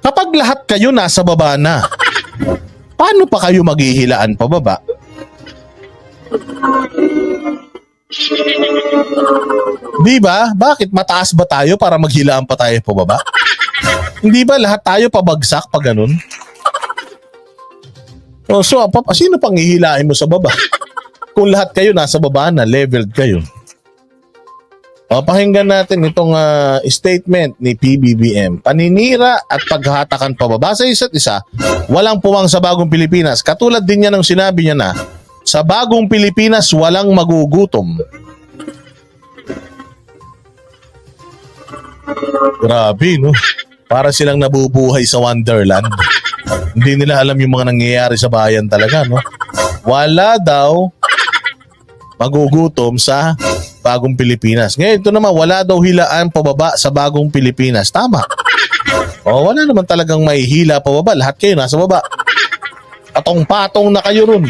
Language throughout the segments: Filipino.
Kapag lahat kayo nasa baba na, paano pa kayo maghihilaan pababa? Di ba? Bakit mataas ba tayo para maghilaan pa tayo pababa? Hindi ba lahat tayo pabagsak pa ganun? Oh, so, sino pang hihilain mo sa baba? Kung lahat kayo nasa baba na, leveled kayo. O, pakinggan natin itong ah, statement ni PBBM. Paninira at paghatakan pababa sa isa't isa, walang puwang sa bagong Pilipinas. Katulad din niya ng sinabi niya na, sa bagong Pilipinas, walang magugutom. Grabe, no? Para silang nabubuhay sa Wonderland. Hindi nila alam yung mga nangyayari sa bayan talaga, no? Wala daw magugutom sa bagong Pilipinas. Ngayon, ito naman, wala daw hilaan pababa sa bagong Pilipinas. Tama. O, wala naman talagang may hila pababa. Lahat kayo nasa baba. Patong-patong na kayo ron.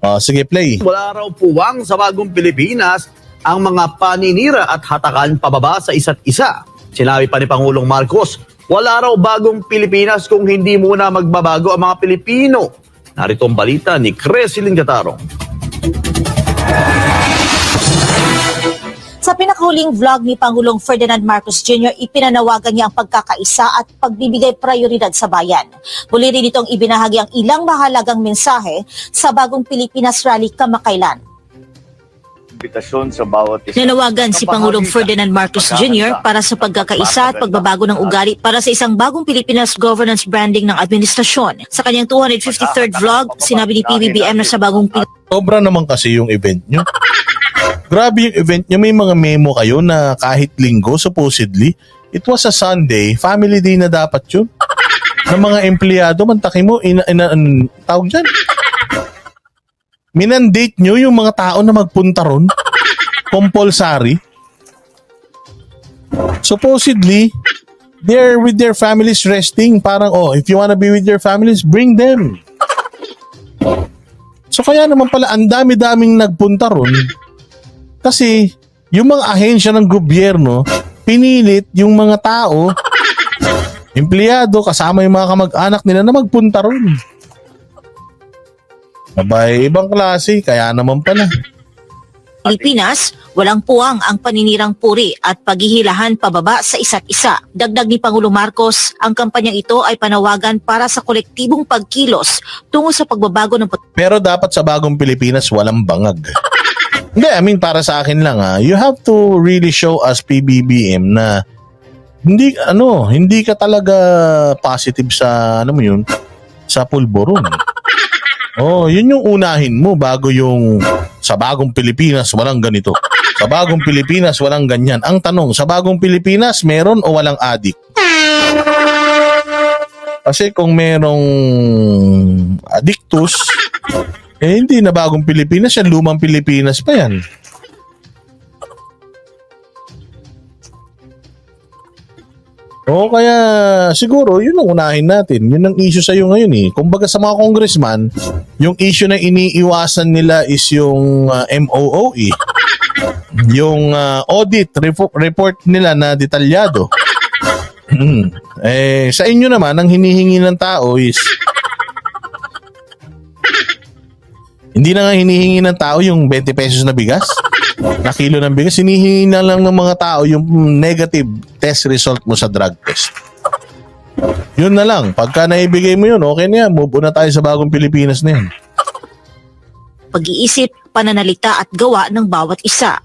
O, sige, play. Wala raw puwang sa bagong Pilipinas ang mga paninira at hatakan pababa sa isa't isa. Sinabi pa ni Pangulong Marcos, wala raw bagong Pilipinas kung hindi muna magbabago ang mga Pilipino. Narito ang balita ni Cresilin Gatarong. Sa pinakahuling vlog ni Pangulong Ferdinand Marcos Jr., ipinanawagan niya ang pagkakaisa at pagbibigay prioridad sa bayan. Muli rin itong ibinahagi ang ilang mahalagang mensahe sa bagong Pilipinas Rally kamakailan. imbitasyon sa bawat isa. Nanawagan si Pangulong Ferdinand Marcos Jr. para sa pagkakaisa at pagbabago ng ugali para sa isang bagong Pilipinas governance branding ng administrasyon. Sa kanyang 253rd vlog, sinabi ni PBBM na sa bagong Pilipinas Sobra naman kasi yung event nyo. Grabe yung event nyo. May mga memo kayo na kahit linggo, supposedly, it was a Sunday, family day na dapat yun. Ng mga empleyado, mantaki mo, ina, ina, an- tawag dyan. Minandate nyo yung mga tao na magpunta ron. Compulsory. Supposedly, they're with their families resting. Parang, oh, if you wanna be with your families, bring them. So kaya naman pala ang dami-daming nagpunta ron kasi yung mga ahensya ng gobyerno pinilit yung mga tao empleyado kasama yung mga kamag-anak nila na magpunta ron. Abay, ibang klase, kaya naman pala. Pilipinas, walang puwang ang paninirang puri at paghihilahan pababa sa isa't isa. Dagdag ni Pangulong Marcos, ang kampanyang ito ay panawagan para sa kolektibong pagkilos tungo sa pagbabago ng Pero dapat sa bagong Pilipinas, walang bangag. Hindi, I mean, para sa akin lang ha, you have to really show us PBBM na hindi, ano, hindi ka talaga positive sa, ano mo yun, sa pulburon. Oh, yun yung unahin mo bago yung sa bagong Pilipinas walang ganito. Sa bagong Pilipinas walang ganyan. Ang tanong, sa bagong Pilipinas meron o walang adik? Kasi kung merong addictus, eh hindi na bagong Pilipinas yan, lumang Pilipinas pa yan. O kaya siguro yun ang unahin natin. Yun ang issue sa iyo ngayon eh. Kumbaga sa mga congressman, yung issue na iniiwasan nila is yung uh, MOOE. Yung uh, audit repo- report nila na detalyado. Hmm. eh sa inyo naman ang hinihingi ng tao is Hindi na nga hinihingi ng tao yung 20 pesos na bigas. Na kilo ng bigas. Hinihingi na lang ng mga tao yung negative test result mo sa drug test. Yun na lang. Pagka naibigay mo yun, okay na yan. Move on na tayo sa bagong Pilipinas na yan. pag-iisip, pananalita at gawa ng bawat isa.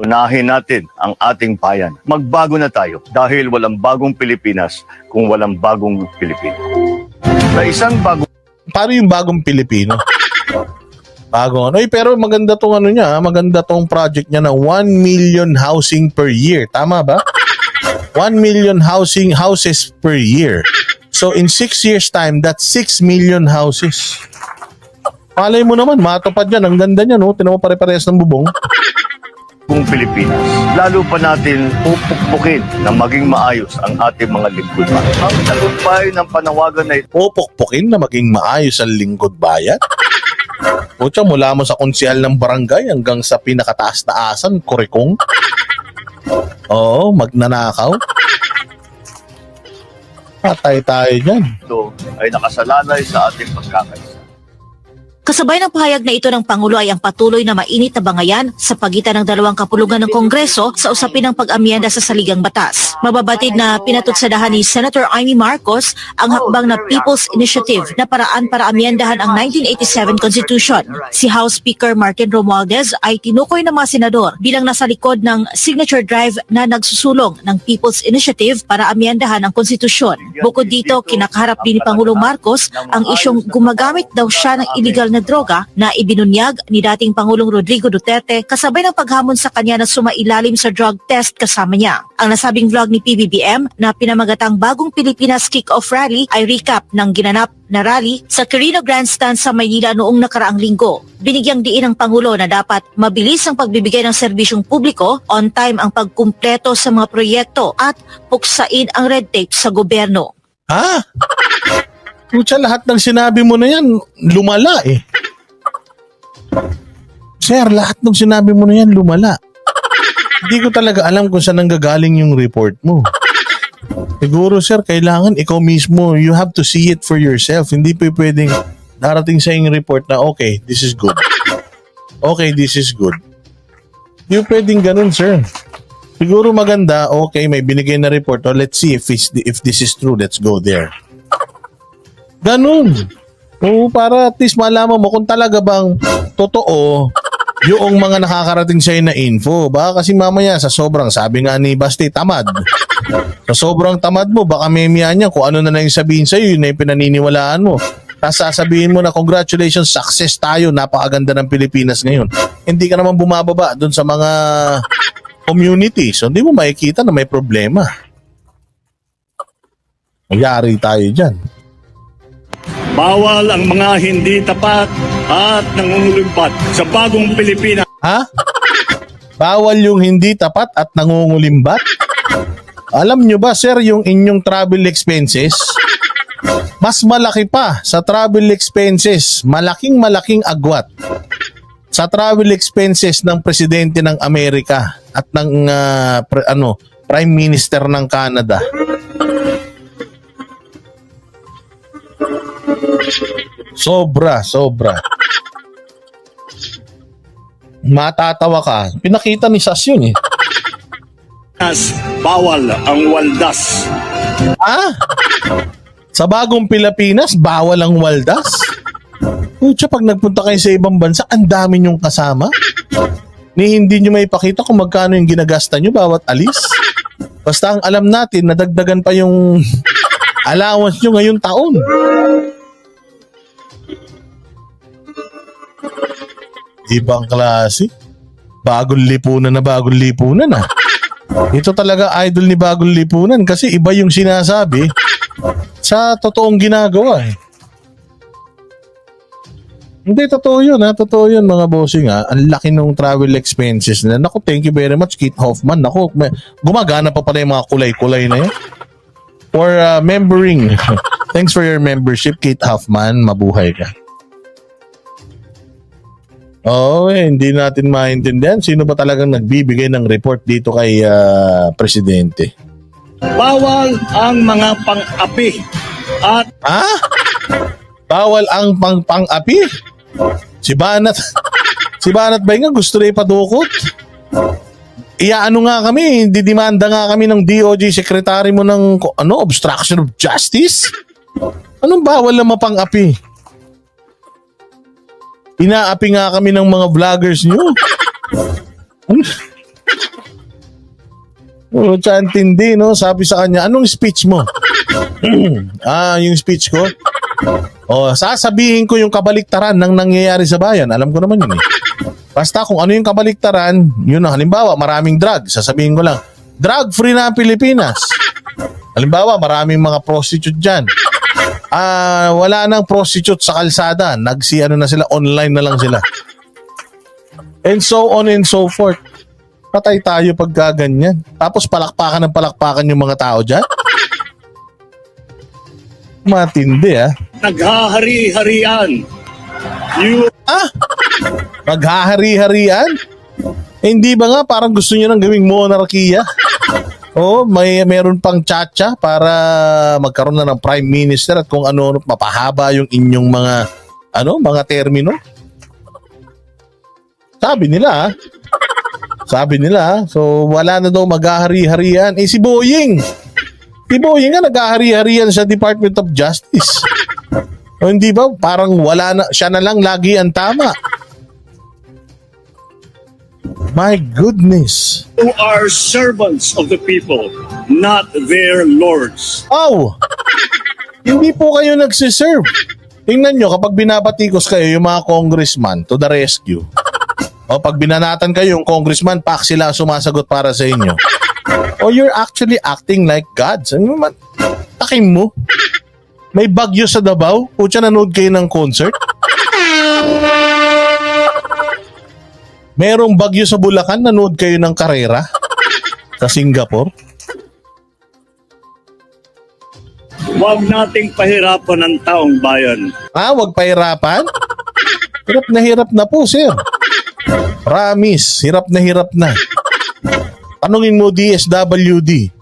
Unahin natin ang ating bayan. Magbago na tayo dahil walang bagong Pilipinas kung walang bagong Pilipino. Sa isang bagong Paano yung bagong Pilipino? Bagong ano. Eh, pero maganda tong ano niya. ah. Maganda tong project niya na 1 million housing per year. Tama ba? 1 million housing houses per year. So in 6 years time, that's 6 million houses. Palay mo naman, matupad yan. Ang ganda niya, no? Tinan mo pare-parehas ng bubong. Pilipinas, lalo pa natin pupukpukin na maging maayos ang ating mga lingkod. Ang tagumpay ng panawagan na ito Pupukpukin na maging maayos ang lingkod bayan. Pucha, mula mo sa konsihal ng barangay hanggang sa pinakataas na asan, kurikong. Oo, magnanakaw. Patay tayo dyan. ito ay nakasalalay sa ating pagkakaisa. Kasabay ng pahayag na ito ng Pangulo ay ang patuloy na mainit na bangayan sa pagitan ng dalawang kapulungan ng Kongreso sa usapin ng pag-amyenda sa saligang batas. Mababatid na pinatutsadahan ni Senator Amy Marcos ang hakbang na People's Initiative na paraan para amyendahan ang 1987 Constitution. Si House Speaker Martin Romualdez ay tinukoy ng mga senador bilang nasa likod ng signature drive na nagsusulong ng People's Initiative para amyendahan ang konstitusyon. Bukod dito, kinakaharap din ni Pangulong Marcos ang isyong gumagamit daw siya ng illegal na droga na ibinunyag ni dating Pangulong Rodrigo Duterte kasabay ng paghamon sa kanya na sumailalim sa drug test kasama niya. Ang nasabing vlog ni PBBM na pinamagatang Bagong Pilipinas Kick-Off Rally ay recap ng ginanap na rally sa Quirino Grandstand sa Maynila noong nakaraang linggo. Binigyang diin ng Pangulo na dapat mabilis ang pagbibigay ng serbisyong publiko, on time ang pagkumpleto sa mga proyekto at puksain ang red tape sa gobyerno. Ha? Pucha, lahat ng sinabi mo na yan, lumala eh. Sir, lahat ng sinabi mo na yan, lumala. Hindi ko talaga alam kung saan nanggagaling yung report mo. Siguro, sir, kailangan ikaw mismo, you have to see it for yourself. Hindi pa pwedeng darating sa yung report na, okay, this is good. Okay, this is good. Hindi pwedeng ganun, sir. Siguro maganda, okay, may binigay na report. Oh, let's see if, if this is true. Let's go there. Ganun. Oo, para at least malaman mo kung talaga bang totoo yung mga nakakarating sa'yo na info. Baka kasi mamaya sa sobrang, sabi nga ni Basti, tamad. Sa sobrang tamad mo, baka may niya kung ano na lang yung sabihin sa'yo, yun na yung pinaniniwalaan mo. Tapos sasabihin mo na congratulations, success tayo, napakaganda ng Pilipinas ngayon. Hindi ka naman bumababa doon sa mga community. So hindi mo makikita na may problema. Magyari tayo dyan. Bawal ang mga hindi tapat at nangungulumpat sa bagong Pilipinas. Ha? Bawal yung hindi tapat at nangungulimbat? Alam nyo ba, sir, yung inyong travel expenses? Mas malaki pa sa travel expenses. Malaking malaking agwat sa travel expenses ng presidente ng Amerika at ng ah, pre- ano, Prime Minister ng Canada. Sobra, sobra. Matatawa ka. Pinakita ni Sas yun eh. Bawal ang waldas. Ah? Sa bagong Pilipinas, bawal ang waldas? Pucha, pag nagpunta kayo sa ibang bansa, ang dami niyong kasama. Ni hindi niyo may pakita kung magkano yung ginagasta niyo bawat alis. Basta ang alam natin, nadagdagan pa yung allowance niyo ngayong taon. Ibang klase. Bagong lipunan na bagong lipunan ah. Ito talaga idol ni bagong lipunan kasi iba yung sinasabi sa totoong ginagawa eh. Hindi, totoo yun ha. Totoo yun mga bossing ha. Ang laki ng travel expenses na. Naku, thank you very much, Kate Hoffman. Naku, may, gumagana pa pala yung mga kulay-kulay na yan. For uh, membering. Thanks for your membership, Kate Hoffman. Mabuhay ka. Oo, eh, hindi natin maintindihan sino ba talagang nagbibigay ng report dito kay ah, Presidente. Bawal ang mga pang-api at Ha? Bawal ang pang-pang-api? Si Banat, si Banat ba nga gusto na ipadukot? Iyaano nga kami, didimanda nga kami ng DOJ secretary mo ng ano, obstruction of justice? Anong bawal na mapang-api? Inaapi nga kami ng mga vloggers nyo. Oh, tindi, no? Sabi sa kanya, anong speech mo? ah, yung speech ko? Oh, sasabihin ko yung kabaliktaran ng nangyayari sa bayan. Alam ko naman yun eh. Basta kung ano yung kabaliktaran, yun na. Halimbawa, maraming drug. Sasabihin ko lang, drug-free na ang Pilipinas. Halimbawa, maraming mga prostitute dyan. Ah, wala nang prostitute sa kalsada. Nagsi ano na sila, online na lang sila. And so on and so forth. Patay tayo pag gaganyan. Tapos palakpakan ng palakpakan yung mga tao dyan. Matindi ah. naghahari-harian. You Ah! Maghahari-harian? Eh, hindi ba nga parang gusto niyo nang gawing monarkiya? Oh, may meron pang chacha para magkaroon na ng prime minister at kung ano mapahaba yung inyong mga ano, mga termino. Sabi nila, ah. sabi nila, ah. so wala na daw maghahari-harian. Eh si Boying, si Boying nga naghahari-harian sa Department of Justice. O hindi ba? Parang wala na, siya na lang lagi ang tama. My goodness. who are servants of the people, not their lords. Oh! Hindi po kayo nagsiserve. Tingnan nyo, kapag binabatikos kayo yung mga congressman to the rescue, o pag binanatan kayo yung congressman, pak sila sumasagot para sa inyo. O you're actually acting like gods. Ano man? Takin mo. May bagyo sa Davao? Pucha, nanood kayo ng concert? Merong bagyo sa Bulacan, nanood kayo ng karera sa Singapore? Huwag nating pahirapan ang taong bayan. Ah, wag pahirapan? Hirap na hirap na po, sir. Promise, hirap na hirap na. Tanungin mo DSWD.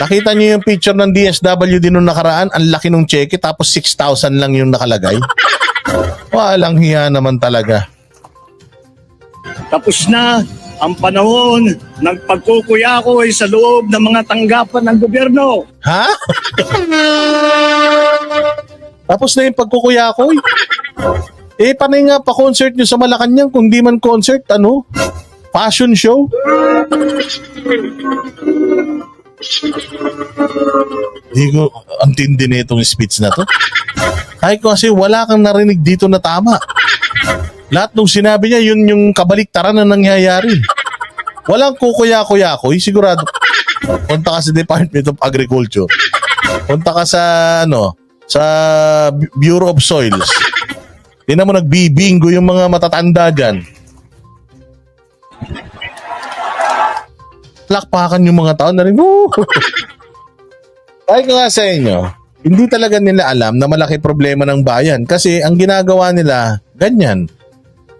Nakita niyo yung picture ng DSWD nung nakaraan? Ang laki nung cheque tapos 6,000 lang yung nakalagay. Walang hiya naman talaga. Tapos na ang panahon ng pagkukuyakoy sa loob ng mga tanggapan ng gobyerno. Ha? Tapos na yung pagkukuyakoy. Eh, panay nga pa concert nyo sa Malacanang kung di man concert, ano? Fashion show? Hindi ko, ang na itong speech na to. Ay kasi wala kang narinig dito na tama. Lahat nung sinabi niya, yun yung kabaliktaran na nangyayari. Walang kukuya-kuya-koy, sigurado. Punta ka sa Department of Agriculture. Punta ka sa, ano, sa Bu- Bureau of Soils. Tingnan mo, nagbibingo yung mga matatanda. Lakpakan yung mga tao na rin! Ay nga sa inyo, hindi talaga nila alam na malaki problema ng bayan kasi ang ginagawa nila, ganyan.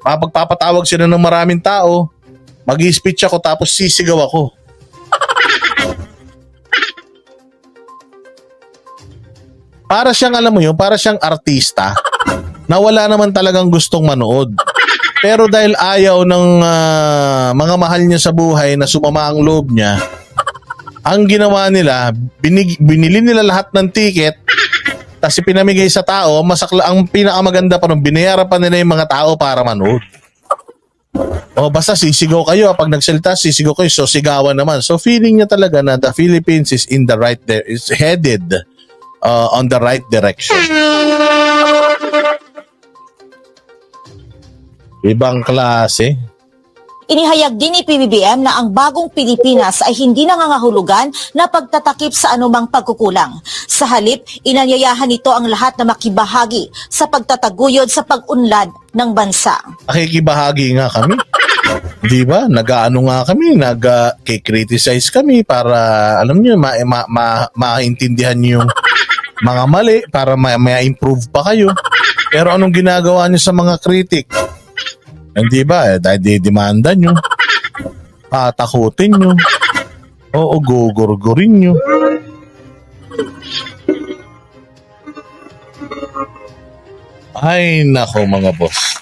Mapagpapatawag sila ng maraming tao, mag speech ako tapos sisigaw ako. para siyang alam mo yun, para siyang artista na wala naman talagang gustong manood. Pero dahil ayaw ng ah, mga mahal niya sa buhay na sumama ang loob niya, ang ginawa nila, binig, binili nila lahat ng ticket, tapos pinamigay sa tao, masakla, ang pinakamaganda pa nun, binayaran pa nila yung mga tao para manood. O basta sisigaw kayo, pag nagsalita, sisigaw kayo, so sigawan naman. So feeling niya talaga na the Philippines is in the right, di- is headed uh, on the right direction. Ibang klase. Inihayag din ni PBBM na ang bagong Pilipinas ay hindi nangangahulugan na pagtatakip sa anumang pagkukulang. Sa halip, inanyayahan nito ang lahat na makibahagi sa pagtataguyod sa pag-unlad ng bansa. nakikibahagi nga kami. Di ba? Nag-ano nga kami, nag-criticize kami para, alam niyo, ma- ma- ma- maintindihan yung mga mali para ma- ma-improve pa kayo. Pero anong ginagawa niyo sa mga critic? Hindi ba? Eh, dahil didemanda niyo. Patakutin niyo. Oo, gugurgurin niyo. Ay, nako mga boss.